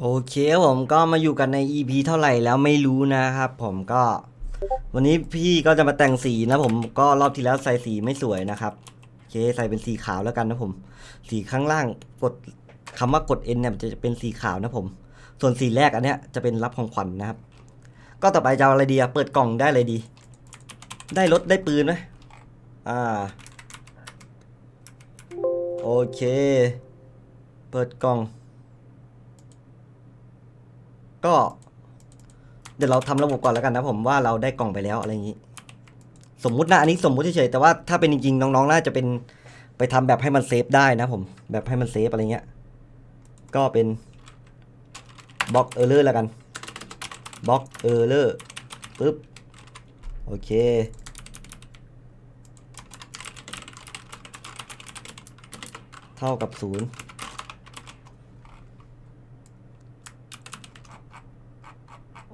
โอเคผมก็มาอยู่กันใน EP เท่าไหร่แล้วไม่รู้นะครับ ผมก็ วันนี้พี่ก็จะมาแต่งสีนะผมก็รอบที่แล้วใส่สีไม่สวยนะครับโอเคใส่เป็นสีขาวแล้วกันนะผม สีข้างล่างกดคำว่ากด N เนี่ยจะเป็นสีขาวนะผม ส่วนสีแรกอันเนี้ยจะเป็นรับของขวัญนะครับ ก็ต่อไปจะอาอะไรดีอะเปิดกล่องได้อะไรดี ได้รถได้ปืนไหมอ่า โอเค เปิดกล่อง ก็ เดี๋ยวเราทำระบบก่อนแล้วกันนะผมว่าเราได้กล่องไปแล้วอะไรอย่างนี้ สมมุตินะอันนี้สมมุติเฉยๆแต่ว่าถ้าเป็นจริงๆน้องๆน่าจะเป็นไปทำแบบให้มันเซฟได้นะผมแบบให้มันเซฟอะไรเงี้ยก็เป็นบล็อกเออร์เลอร์แล้วกันบล็อกเออร์เลอร์ปึ๊บโอเคเท่ากับศูนย์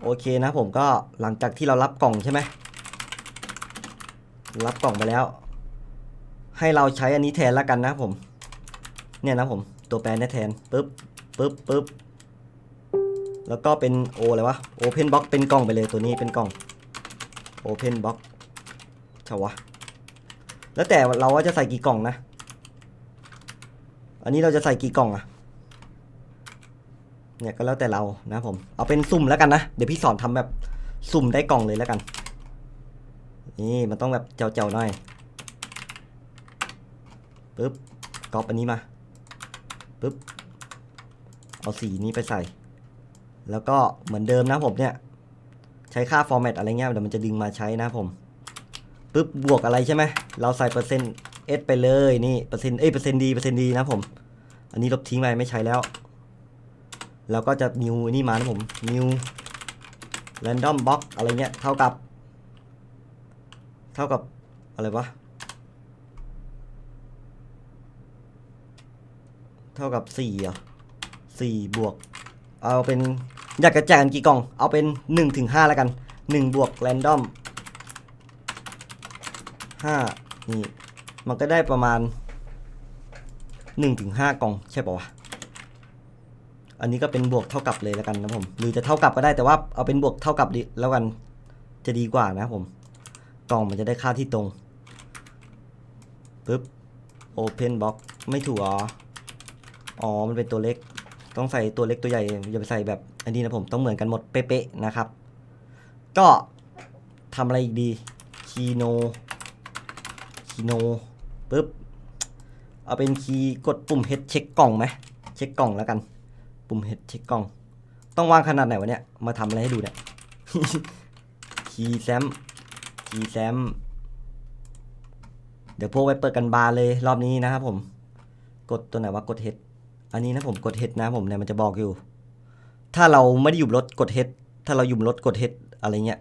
โอเคนะผมก็หลังจากที่เรารับกล่องใช่ไหมรับกล่องไปแล้ว ให้เราใช้อันนี้แทนแล้วกันนะผม เนี่ยนะผมตัวแปรนี่แทนปึ๊บปึ๊บปึ๊บแล้วก็เป็นโออะไรวะโอเพนบ็อกเป็นกล่องไปเลยตัวนี้เป็นกล่องโอเพนบ็อกใช่วะแล้วแต่เราว่าจะใส่กี่กล่องนะ อันนี้เราจะใส่กี่กล่องอะ เนี่ยก็แล้วแต่เรานะผม เอาเป็นสุ่มแล้วกันนะ เดี๋ยวพี่สอนทำแบบสุ่มได้กล่องเลยแล้วกัน นี่มันต้องแบบเจ้าๆหน่อยปึ๊บก๊อปอันนี้มาปึ๊บเอาสีนี้ไปใส่ แล้วก็เหมือนเดิมนะผมเนี่ย ใช้ค่าฟอร์แมตอะไรเงี้ยเดี๋ยวมันจะดึงมาใช้นะผมปึ๊บบวกอะไรใช่ไหมเราใส่เปอร์เซ็นต์เอสไปเลยนี่เปอร์เซ็นต์เอ้ยเปอร์เซ็นต์ดีเปอร์เซ็นต์ดีนะผม อันนี้ลบทิ้งไปไม่ใช้แล้ว แล้วก็จะนิวนี่มานะผมนิว random box อะไรเงี้ยเท่ากับ เท่ากับอะไรวะเท่ากับสี่อะสี่บวก เอาเป็น อยากกระจายกันกี่กล่อง เอาเป็นหนึ่งถึงห้าแล้วกันหนึ่งบวก random ห้านี่ มันก็ได้ประมาณหนึ่งถึงห้ากล่อง ใช่ปะวะ อันนี้ก็เป็นบวกเท่ากับเลยแล้วกันนะผม หรือจะเท่ากับก็ได้แต่ว่าเอาเป็นบวกเท่ากับดีแล้วกันจะดีกว่านะผม กล่องมันจะได้ค่าที่ตรงปึ๊บ Open Box ไม่ถูกอ๋ออ๋อ มันเป็นตัวเล็ก ต้องใส่ตัวเล็กตัวใหญ่ อย่าไปใส่แบบอันนี้นะผม ต้องเหมือนกันหมดเป๊ะๆนะครับ ก็ทำอะไรอีกดีคีโนคีโนปึ๊บ เอาเป็นคีย์กดปุ่ม H เช็คกล่องไหม เช็คกล่องแล้วกัน ปุ่มเฮดเช็คกล้อง ต้องวางขนาดไหนวะเนี่ย มาทำอะไรให้ดูเนี่ย คีย์แซม คีย์แซม เดี๋ยวพวกไว้เปิดกันบาร์เลยรอบนี้นะครับผม กดตัวไหนว่ากดเฮดอันนี้นะผมกดเฮดนะผมเนี่ยมันจะบอกอยู่ ถ้าเราไม่ได้อยู่รถกดเฮดถ้าเราอยู่รถกดเฮดอะไรเงี้ย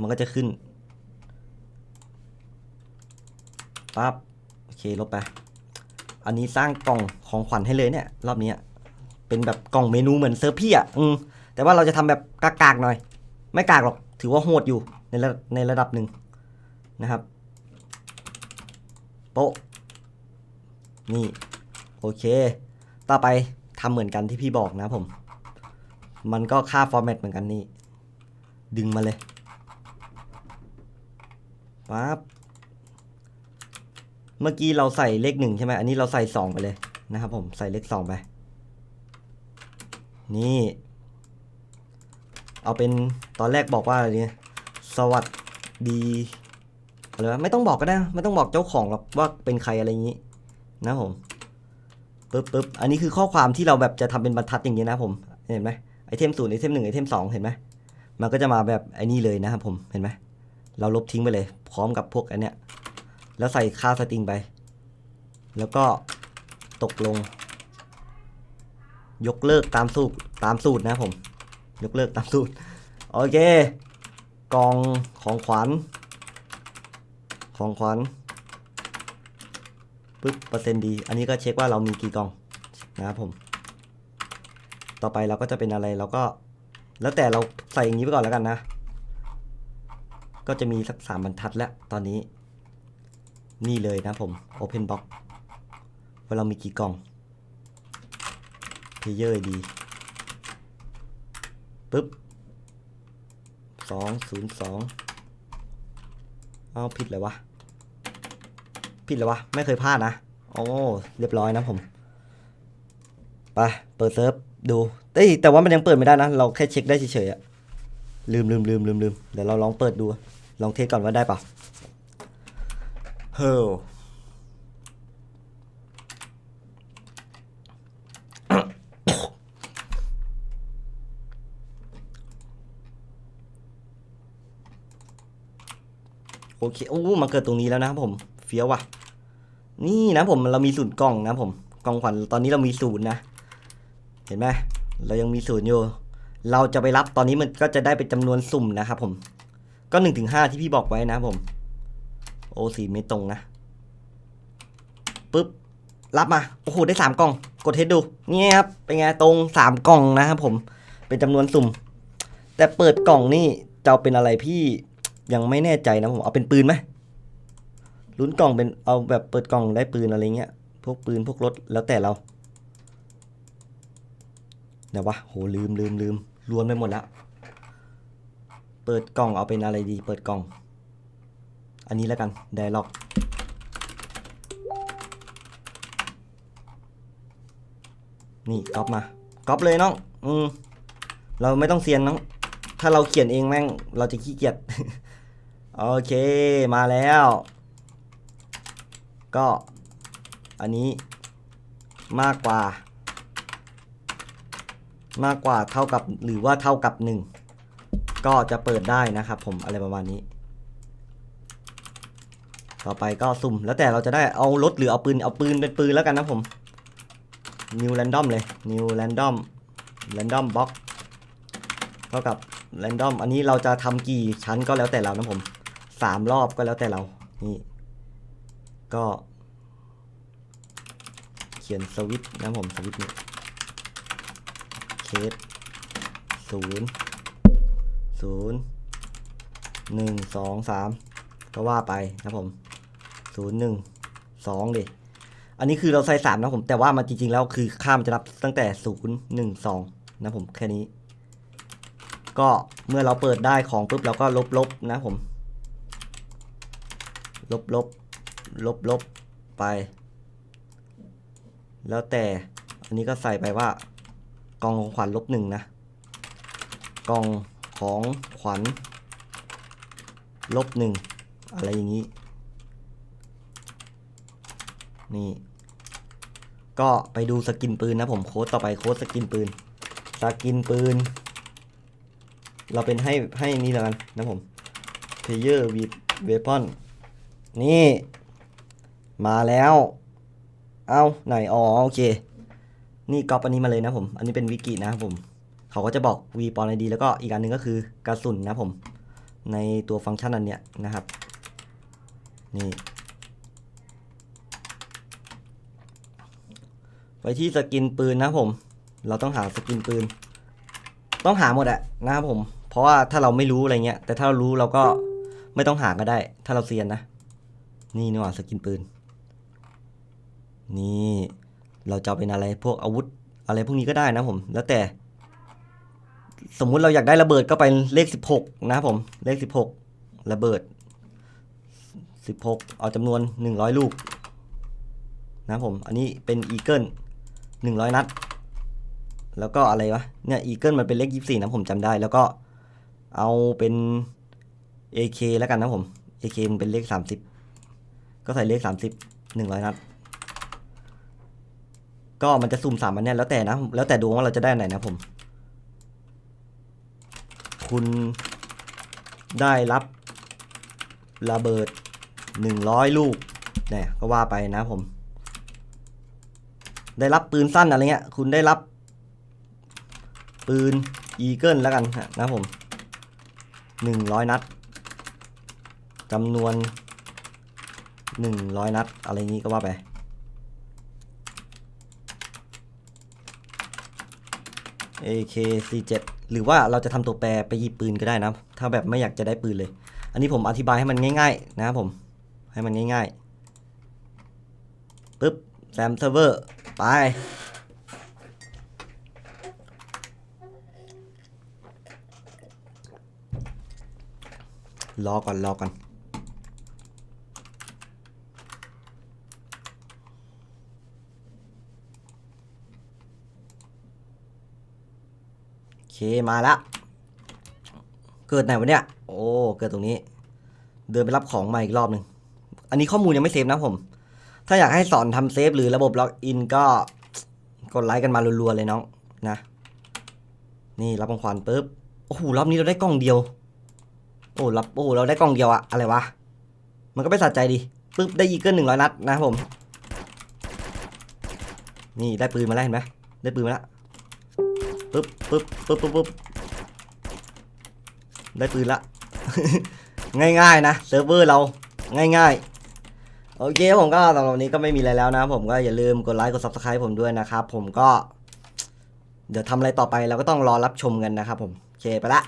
มันก็จะขึ้นปั๊บโอเคลบไป อันนี้สร้างกล่องของขวัญให้เลยเนี่ย รอบนี้ เป็นแบบกล่องเมนูเหมือนเซอร์พี่อะอืมแต่ว่าเราจะทำแบบกากๆหน่อย ไม่กากหรอก ถือว่าโหดอยู่ในระในระดับหนึ่งนะครับ โป๊ะนี่ โอเค ต่อไปทำเหมือนกันที่พี่บอกนะผม มันก็ค่าฟอร์แมตเหมือนกันนี่ ดึงมาเลยปั๊บเมื่อกี้เราใส่เลขหนึ่งใช่ไหมอันนี้เราใส่สองไปเลยนะครับผม ใส่เลขสองไป นี่ เอาเป็นตอนแรกบอกว่าอะไรเนี่ยสวัสดีอะไรวะไม่ต้องบอกก็ได้ ไม่ต้องบอกเจ้าของหรอกว่าเป็นใครอะไรอย่างนี้ นะผมปึ๊บปึ๊บอันนี้คือข้อความที่เราแบบจะทำเป็นบรรทัดอย่างนี้นะผมเห็นไหมไอเทมศูนย์ไอเทมหนึ่งไอเทมสองเห็นไหมมันก็จะมาแบบไอ้นี่เลยนะครับผมเห็นไหมเราลบทิ้งไปเลย พร้อมกับพวกอันเนี้ยแล้วใส่ค่าสตริงไป แล้วก็ตกลง ยกเลิกตามสูตรตามสูตรนะผม ยกเลิกตามสูตร โอเค กองของขวัญ ของขวัญปึ๊บเปอร์เซ็นต์ดี อันนี้ก็เช็คว่าเรามีกี่กองนะครับผม ต่อไปเราก็จะเป็นอะไรเราก็ แล้วแต่เราใส่อย่างนี้ไปก่อนแล้วกันนะ ก็จะมีสักสามบรรทัดแล้วตอนนี้ นี่เลยนะผม Open Box ว่าเรามีกี่กล่อง เพเยอร์ดีปึ๊บสองศูนย์สองเอาผิดเลยวะ ผิดเลยวะ ไม่เคยพลาดนะ โอ้ เรียบร้อยนะผม ไป เปิดเซิร์ฟดูเอ้ยแต่ว่ามันยังเปิดไม่ได้นะ เราแค่เช็คได้เฉยๆอะลืมลืมลืมลืมลืมเดี๋ยวเราลองเปิดดู ลองเทสก่อนว่าได้เปล่าเฮ้อ โอเคโอ้มาเกิดตรงนี้แล้วนะครับผมเฟี้ยวว่ะ นี่นะผมเรามีศูนย์กล่องนะผมกล่องขวัญตอนนี้เรามีศูนย์นะ เห็นไหมเรายังมีศูนย์อยู่ เราจะไปรับตอนนี้มันก็จะได้เป็นจำนวนสุ่มนะครับผม ก็หนึ่งถึงห้าที่พี่บอกไว้นะผม โอสีไม่ตรงนะปึ๊บรับมา โอ้โห ได้สามกล่อง กดเทสดู นี่ครับ เป็นไง ตรงสามกล่องนะครับผม เป็นจำนวนสุ่ม แต่เปิดกล่องนี่จะเป็นอะไรพี่ ยังไม่แน่ใจนะผมเอาเป็นปืนไหมลุ้นกล่องเป็นเอาแบบเปิดกล่องได้ปืนอะไรเงี้ย พวกปืนพวกรถแล้วแต่เราเดี๋ยววะโหลืมลืมลืมรวนไปหมดแล้วเปิดกล่องเอาเป็นอะไรดี เปิดกล่อง อันนี้แล้วกันไดล็อกนี่ก๊อปมาก๊อปเลยน้องอืมเราไม่ต้องเซียนน้องถ้าเราเขียนเองแม่ง เราจะขี้เกียจ โอเคมาแล้ว ก็อันนี้มากกว่า มากกว่าเท่ากับหรือว่าเท่ากับหนึ่งก็จะเปิดได้นะครับผมอะไรประมาณนี้ ต่อไปก็สุ่มแล้วแต่เราจะได้เอารถหรือเอาปืนเอาปืนเป็นปืนแล้วกันนะผม new random เลย new random random box เท่ากับ random อันนี้เราจะทำกี่ชั้นก็แล้วแต่เรานะผม สามรอบก็แล้วแต่เรา นี่ ก็ เขียนสวิตนะผมสวิตนี่เคสศูนย์ศูนย์หนึ่งสองสามก็ว่าไปนะผมศูนย์หนึ่งสองดิอันนี้คือเราใส่สามนะผมแต่ว่ามันจริงๆแล้วคือค่ามันจะนับตั้งแต่ศูนย์หนึ่งสองนะผมแค่นี้ ก็เมื่อเราเปิดได้ของปุ๊บเราก็ลบลบนะผม ลบลบลบลบไป แล้วแต่อันนี้ก็ใส่ไปว่ากองของขวัญลบหนึ่งนะกองของขวัญลบหนึ่งอะไรอย่างนี้ นี่ ก็ไปดูสกินปืนนะผมโค้ดต่อไปโค้ดสกินปืนสกินปืน เราเป็นให้ให้นี่แล้วกันนะผม player with weapon นี่ มาแล้ว เอาไหนอ๋อโอเค นี่ก๊อปอันนี้มาเลยนะผม อันนี้เป็นวิกินะครับผม เขาก็จะบอก v ปอนไอดีแล้วก็อีกอันหนึ่งก็คือกระสุนนะผม ในตัวฟังก์ชันอันเนี้ยนะครับ นี่ ไปที่สกินปืนนะผม เราต้องหาสกินปืน ต้องหาหมดอะนะครับผม เพราะว่าถ้าเราไม่รู้อะไรเงี้ย แต่ถ้าเรารู้เราก็ไม่ต้องหาก็ได้ ถ้าเราเซียนนะ นี่นี่หว่าสกินปืน นี่เราจะเอาเป็นอะไรพวกอาวุธอะไรพวกนี้ก็ได้นะผม แล้วแต่ สมมุติเราอยากได้ระเบิดก็ไปเลขสิบหกนะครับผม เลขสิบหกระเบิดสิบหกเอาจำนวนหนึ่งร้อยลูก นะผม อันนี้เป็นอีเกิลหนึ่งร้อยนัด แล้วก็อะไรวะ เนี่ยอีเกิลมันเป็นเลขยี่สี่นะผมจำได้ แล้วก็เอาเป็น AK แล้วกันนะผม AK มันเป็นเลขสามสิบ ก็ใส่เลขสามสิบหนึ่งร้อยนัด ก็มันจะสุ่มสามอันเนี่ยแล้วแต่นะ แล้วแต่ดวงว่าเราจะได้ไหนนะผม คุณได้รับระเบิดหนึ่งร้อยลูกเนี่ยก็ว่าไปนะผม ได้รับปืนสั้นอะไรเงี้ย คุณได้รับ ปืนอีเกิลแล้วกันนะผมหนึ่งร้อยนัดจำนวน หนึ่งร้อยนัด อะไรงี้ก็ว่าไป AK47 หรือว่าเราจะทำตัวแปรไปหยิบปืนก็ได้นะ ถ้าแบบไม่อยากจะได้ปืนเลย อันนี้ผมอธิบายให้มันง่ายๆ นะครับผม ให้มันง่ายๆ ปึ๊บแซมเซิร์ฟเวอร์ ไปรอก่อนรอก่อน เคมาละ เกิดไหนวะเนี่ย โอ้ เกิดตรงนี้ เดินไปรับของมาอีกรอบหนึ่ง อันนี้ข้อมูลยังไม่เซฟนะผม ถ้าอยากให้สอนทำเซฟหรือระบบล็อกอินก็กดไลค์กันมารัวๆเลยน้องนะ นี่รับของขวัญปุ๊บ โอ้โหรอบนี้เราได้กล่องเดียว โอ้รับ โอ้เราได้กล่องเดียวอะอะไรวะ มันก็ไม่สะใจดีปุ๊บได้ยีเกิลหนึ่งร้อยนัดนะผม นี่ได้ปืนมาแล้วเห็นไหมได้ปืนมาแล้ว ปุ๊บปุ๊บปุ๊บปุ๊บปุ๊บได้ปืนละ ง่ายๆนะเซิร์ฟเวอร์เราง่ายๆ โอเคผมก็สำหรับวันนี้ก็ไม่มีอะไรแล้วนะ ผมก็อย่าลืมกดไลค์กด subscribe ผมด้วยนะครับผมก็ เดี๋ยวทำอะไรต่อไปเราก็ต้องรอรับชมกันนะครับผมโอเคไปละ